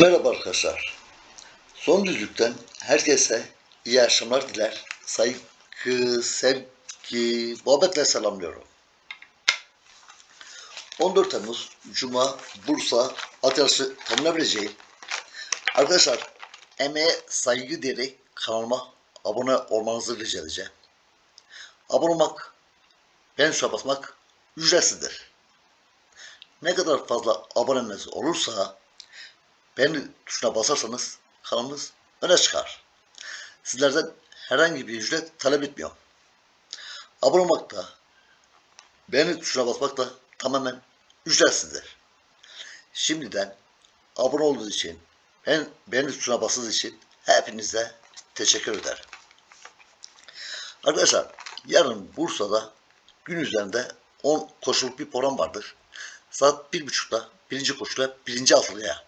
Merhaba arkadaşlar. Son düzlükten herkese iyi akşamlar diler. Saygı, sevgi, muhabbetle selamlıyorum. 14 Temmuz Cuma Bursa at yarışı tamamlayabileceği Arkadaşlar emeğe saygı diyerek kanalıma abone olmanızı rica edeceğim. Abone olmak, beğen tuşuna basmak ücretsizdir. Ne kadar fazla aboneniz olursa beğeni tuşuna basarsanız kanalımız öne çıkar. Sizlerden herhangi bir ücret talep etmiyorum. Abone olmak da beğeni tuşuna basmak da tamamen ücretsizdir. Şimdiden abone olduğunuz için ben beğeni tuşuna bastığınız için hepinize teşekkür ederim. Arkadaşlar yarın Bursa'da gün üzerinde 10 koşuluk bir program vardır. Saat 1.30'da birinci koşuyla birinci altılıya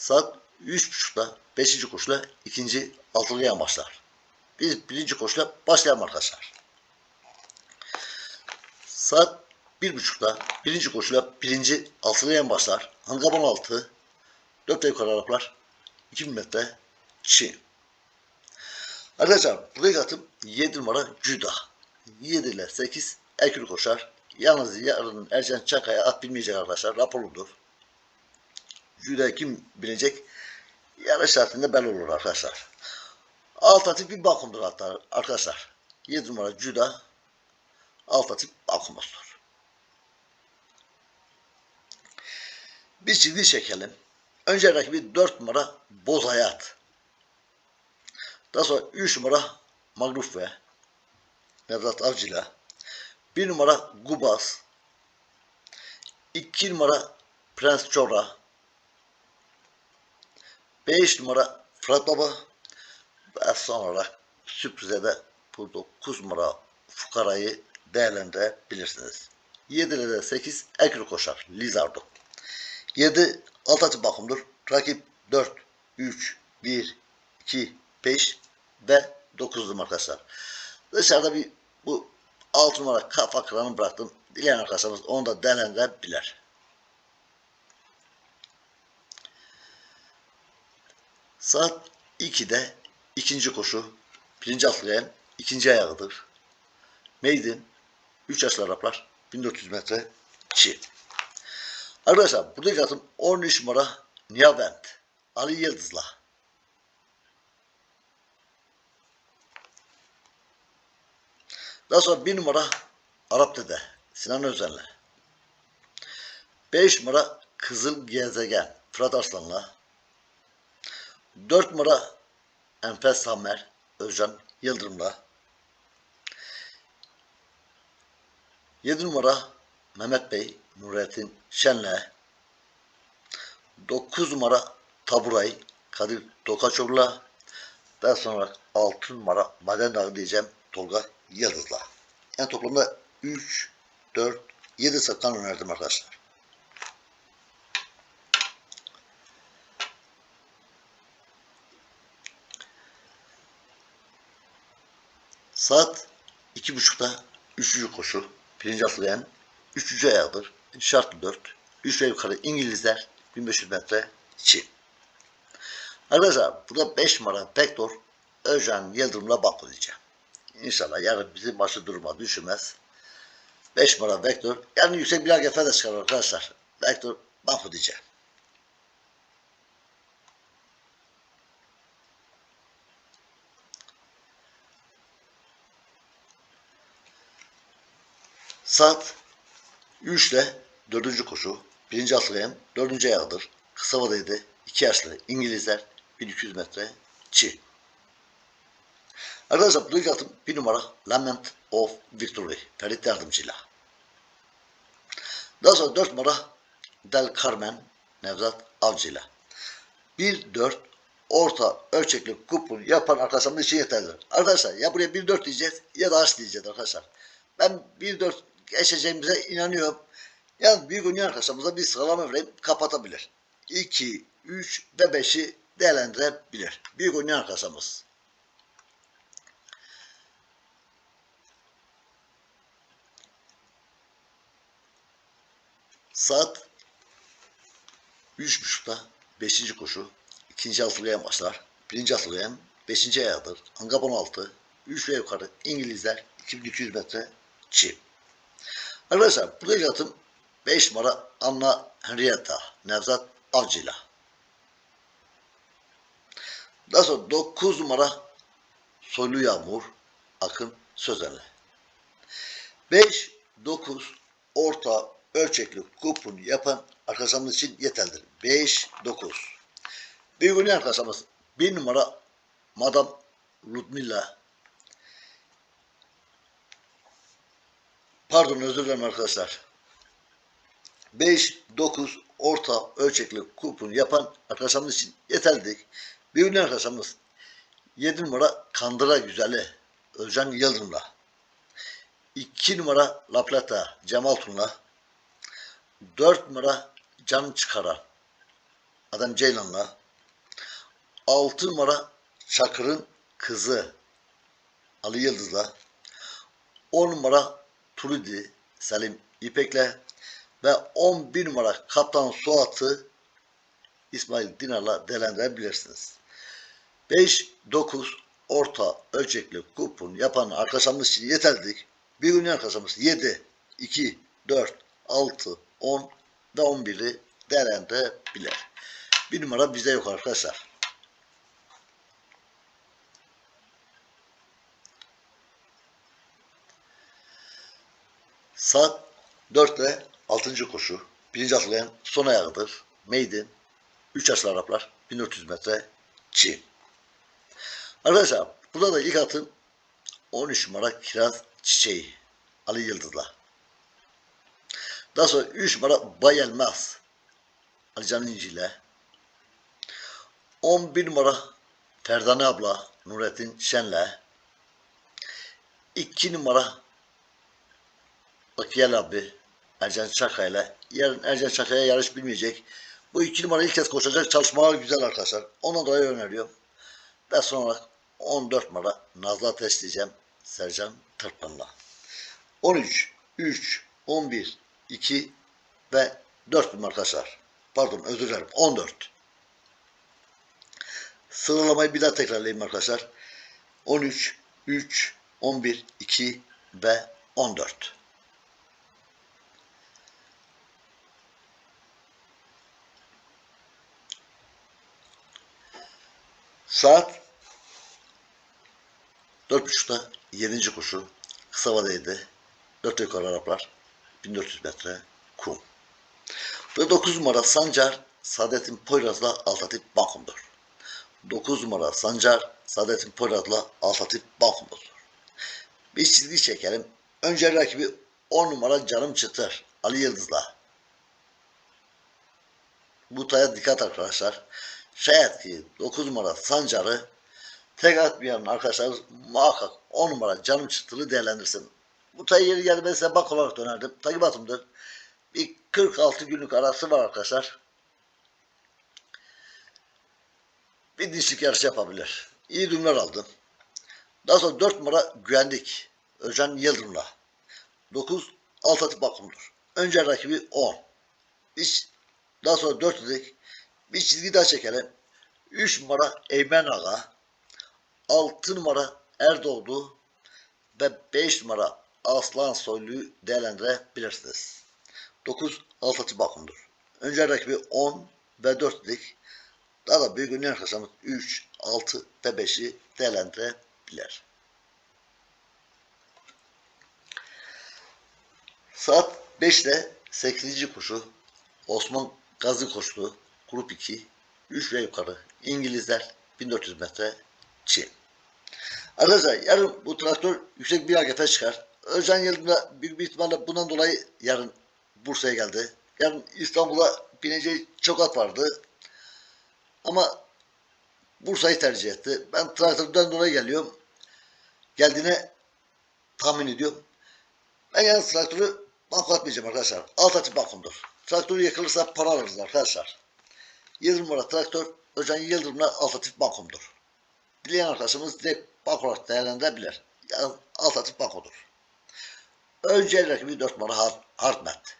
Saat 3.30'da 5. koşuyla ikinci altılıya başlar. Biz birinci koşuyla başlayalım arkadaşlar. Saat 1.30'da birinci koşuyla birinci altılıya başlar. Hangaban altı 4 yukarı Araplar 2000 metre çi. Arkadaşlar buraya atım 7 numara Cüda. 7 ile 8 ekül koşar. Yalnız yarın Ercan Çankaya at bilmeyecek arkadaşlar. Raporludur. Cüda kim bilecek? Yarış saatinde belli olur arkadaşlar. Alternatif bir bakımdır hatta arkadaşlar. 7 numara Cüda alternatif bakımızdır. Bir çizgi çekelim. Önce rakibi 4 numara Boz Hayat. Daha sonra 3 numara Magluf ve Nevzat Avcı'yla. 1 numara Gubas. 2 numara Prens Çora. 5 numara Fırat Baba. Ve sonra sürprize de bu 9 numara Fukara'yı değerlendirebilirsiniz. 7 ile de 8 Ekru koşar. Lizardo. 7 alt açı bakımdır. Rakip 4, 3, 1, 2, 5 ve 9'dum arkadaşlar. Dışarıda bir bu 6 numara kafa kıranı bıraktım. Dileyen arkadaşlarımız onu da değerlendirebilir. Saat 2'de ikinci koşu. Birinci atlayan ikinci ayağıdır. Maiden 3 yaşlı Araplar 1400 metre çi. Arkadaşlar buradaki atım 13 numara Niyabent Ali Yıldız'la. Daha sonra 1 numara Arap Dede Sinan Özen'le. 5 numara Kızıl Gezegen Fırat Arslan'la. 4 numara Enfes Samer Özcan Yıldırım'la. 7 numara Mehmet Bey Nurettin Şen'le 9 numara Taburay Kadir Tokaçoğlu'la daha sonra 6 numara Maden Dağı diyeceğim Tolga Yıldız'la. Yani toplamda 3, 4, 7 sattan önerdim arkadaşlar. Saat iki buçukta üçüncü koşu. Birinci atlayan üçüncü ayağıdır. Şartlı dört. Üç ve yukarı İngilizler 1500 metre Çin. Arkadaşlar burada 5 numara Vektor Özcan Yıldırım'la bak diyeceğim. İnşallah yarın bizi maçı duruma düşürmez. 5 numara Vektor. Yani yüksek bir AGF de çıkar arkadaşlar. Vektor bak Saat 3 ile 4. koşu. Birinci atlayan 4. ayağıdır. Kısa vadeydi. 2 yaşlı İngilizler 1200 metre çi. Arkadaşlar bu ilk atım bir numara Lament of Victory. Ferit Yardımcı'yla. Daha sonra 4 numara Del Carmen Nevzat Avcı'yla. 1-4 orta ölçekli kupon yapan arkadaşlarımız için yeterlidir. Arkadaşlar ya buraya 1-4 diyeceğiz ya da aç diyeceğiz arkadaşlar. Ben 1-4 geçeceğimize inanıyorum. Yani büyük oynayan arkadaşlarımıza bir sıralama vereyim kapatabilir. 2, 3 ve 5'i değerlendirebilir. Büyük oynayan arkadaşlarımız. Saat 3.30'da beşinci koşu. ikinci atılgayan başlar. Birinci atılgayan beşinci ayağıdır. Angap 16. 3 ve yukarı İngilizler 2200 metre çim. Arkadaşlar burada atım 5 numara Anna Henrietta Nevzat Avcı'yla. Daha sonra 9 numara Soylu Yağmur Akın Sözen'le. 5, 9 orta ölçekli kupon yapan arkadaşlarımız için yeterlidir. 5, 9. Bir gün arkadaşlarımız 1 numara Madam Ludmilla Pardon özür dilerim arkadaşlar. 5, 9 orta ölçekli kupon yapan arkadaşlarımız için yeterlidir. Bir gün arkadaşlarımız 7 numara Kandıra Güzeli Özcan Yıldırım'la. 2 numara La Plata Cemal Tun'la. 4 numara Can Çıkaran Adam Ceylan'la. 6 numara Çakır'ın kızı Ali Yıldız'la. 10 numara Turudi Selim İpek'le ve 11 numara Kaptan Suat'ı İsmail Dinar'la değerlendirebilirsiniz. 5, 9 orta ölçekli kupon yapan arkadaşlarımız için yeterlidir. Bir gün arkadaşlarımız 7, 2, 4, 6, 10 ve 11'i değerlendirebilir. Bir numara bizde yok arkadaşlar. Saat 4 ile 6. koşu. Birinci atlayan son ayağıdır. Maiden. 3 yaşlı Araplar. 1400 metre Çin. Arkadaşlar burada da ilk atım 13 numara Kiraz Çiçeği. Ali Yıldız'la. Daha sonra 3 numara Bayelmez. Ali Can İnci ile. 11 numara Ferdane abla Nurettin Şen'le. 2 numara Akiyel abi Ercan Çaka ile. Yarın Ercan Çaka'ya yarış bilmeyecek. Bu iki numara ilk kez koşacak çalışmalar güzel arkadaşlar. Ona dolayı öneriyorum. Ve sonra 14 numara Nazlı Ateş diyeceğim. Sercan Tırpan'la. 13, 3, 11, 2 ve 4 numara arkadaşlar. Pardon özür dilerim. 14. Sıralamayı bir daha tekrarlayayım arkadaşlar. 13, 3, 11, 2 ve 14. Saat dört buçukta yedinci koşu kısa vadeydi. Dört yukarı Araplar 1400 metre kum. Ve 9 numara Sancar Saadettin Poyraz'la Altatip Bankum'dur. 9 numara Sancar Saadettin Poyraz'la Altatip Bankum'dur. Bir çizgi çekelim. Önce rakibi 10 numara Canım Çıtır Ali Yıldız'la. Bu taya dikkat arkadaşlar. Şayet ki 9 numara Sancar'ı tek atmayan arkadaşlar muhakkak 10 numara canım çıtırı değerlendirsin. Bu tayı yeri geldi ben size bak olarak önerdim. Takip Bir 46 günlük arası var arkadaşlar. Bir dişlik yarışı yapabilir. İyi dümler aldım. Daha sonra 4 numara güvendik. Özcan Yıldırım'la. 9 alt atı bakımdır. Önce rakibi 10. Biz daha sonra 4 dedik. Bir çizgi daha çekelim. 3 numara Eymen Ağa, 6 numara Erdoğdu ve 5 numara Aslan Soylu'yu değerlendirebilirsiniz. 9 Altatı bakımdır. Önce rakibi 10 ve 4 dedik. Daha da büyük ünlü arkadaşlarımız 3, 6 ve 5'i değerlendirebilir. Saat 5'te 8. koşu Osman Gazi koştu. Grup 2 3 ve yukarı. İngilizler 1400 metre Çin. Arkadaşlar yarın bu traktör yüksek bir hareket çıkar. Özcan Yıldırım'da büyük bir ihtimalle bundan dolayı yarın Bursa'ya geldi. Yarın İstanbul'a bineceği çok at vardı. Ama Bursa'yı tercih etti. Ben traktörden dolayı geliyorum. Geldiğine tahmin ediyorum. Ben yalnız traktörü banko arkadaşlar. Alt açı bankomdur. Traktörü yakılırsa para alırız arkadaşlar. 7 numara traktör Özcan Yıldırım'la alternatif bankomdur. Dileyen arkadaşımız direkt bank olarak değerlendirebilir. Alternatif bankodur. Önce rakibi 4 numara Hard, Hardmet.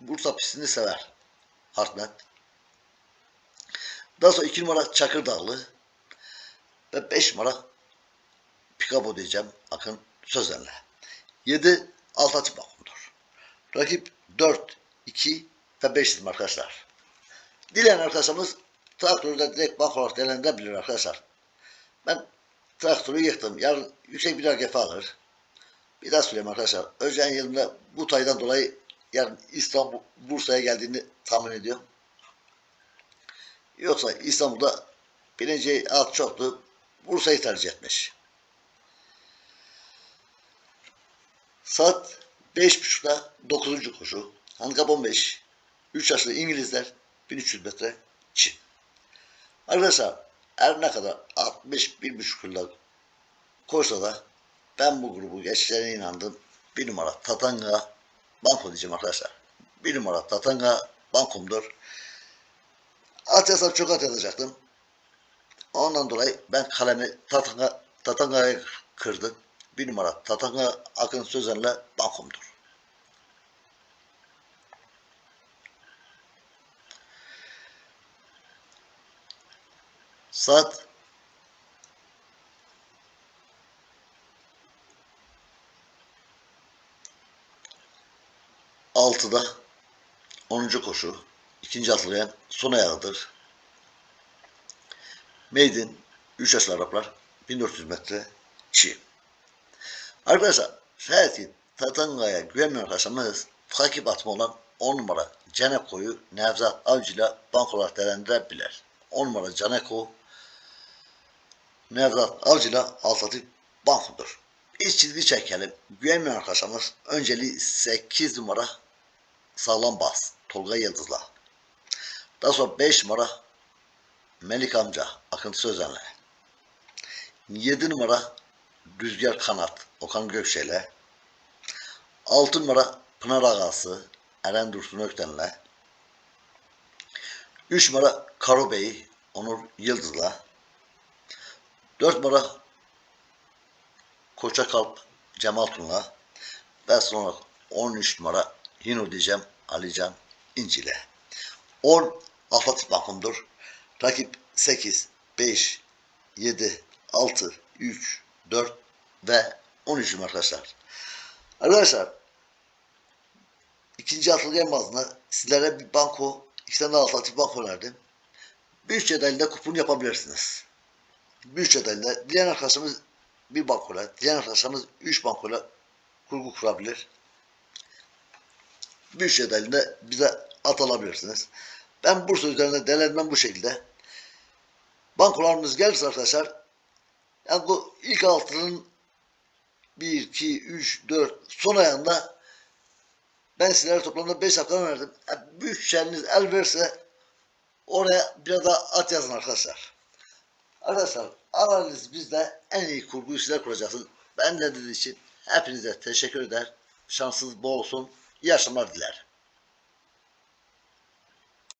Bursa pistini sever. Hardmet. Daha sonra 2 numara Çakırdağlı ve 5 numara Pikabo diyeceğim Akın Sözen'le. 7 alt açık bakımdır. Rakip 4, 2 ve 5'dir arkadaşlar. Dileyen arkadaşlarımız traktörü de direkt bank olarak değerlendirebilir arkadaşlar. Ben traktörü yıktım. Yarın yüksek bir AGF alır. Bir daha söyleyeyim arkadaşlar. Özcan yılında bu taydan dolayı yarın İstanbul, Bursa'ya geldiğini tahmin ediyorum. Yoksa İstanbul'da bineceği at çoktu. Bursa'yı tercih etmiş. Saat 5.30'da 9. koşu. Handikap 15. 3 yaşlı İngilizler 1300 metre Çin. Arkadaşlar her ne kadar 61,5 yılda koşsa da ben bu grubu geçeceğine inandım. Bir numara Tatanga Banko diyeceğim arkadaşlar. Bir numara Tatanga Bankom'dur. At yazsam çok at yazacaktım. Ondan dolayı ben kalemi Tatanga, Tatanga'ya kırdım. Bir numara Tatanga Akın Sözen'le Bankom'dur. Saat altıda 10. koşu ikinci atlayan son ayağıdır. Maiden 3 yaşlı Araplar 1400 metre çi. Arkadaşlar şayet Tatanga'ya güvenmeyen arkadaşlarımız takip atma olan 10 numara Caneko'yu Nevzat Avcı'yla bank olarak değerlendirebilir. 10 numara Caneko Nevzat Avcı'yla alternatif bankodur. İç çizgi çekelim. Güvenmeyen arkadaşlarımız önceliği 8 numara sağlam bas. Tolga Yıldız'la. Daha sonra 5 numara Melik amca Akıntı Sözen'le. 7 numara Rüzgar Kanat Okan Gökçe'yle. 6 numara Pınar Ağası Eren Dursun Ökten'le. 3 numara Karo Bey Onur Yıldız'la. 4 numara Koça Kalp Cemal Tun'la. Ve sonra 13 numara Hino diyeceğim Alican İnci'yle. 10 atletik bakımdır. Rakip 8, 5, 7, 6, 3, 4 ve 13 arkadaşlar. Arkadaşlar ikinci atılgan bazında sizlere bir banko, iki tane atletik banko verdim. Bütçe dahilinde kupon yapabilirsiniz. Bütçe dahilinde dileyen arkadaşımız bir bankola, dileyen arkadaşlarımız 3 bankola kurgu kurabilir. Bütçe dahilinde bize at alabilirsiniz. Ben Bursa üzerinde değerlendirmem bu şekilde. Bankolarımız gelirse arkadaşlar yani bu ilk altının 1, 2, 3, 4 son ayağında ben sizlere toplamda 5 hafta verdim. Yani bütçeniz el verse oraya biraz daha at yazın arkadaşlar. Arkadaşlar analiz bizde en iyi kurguyu sizler kuracaksınız. Ben de dediğiniz için hepinize teşekkür eder. Şansınız bol olsun. İyi akşamlar dilerim.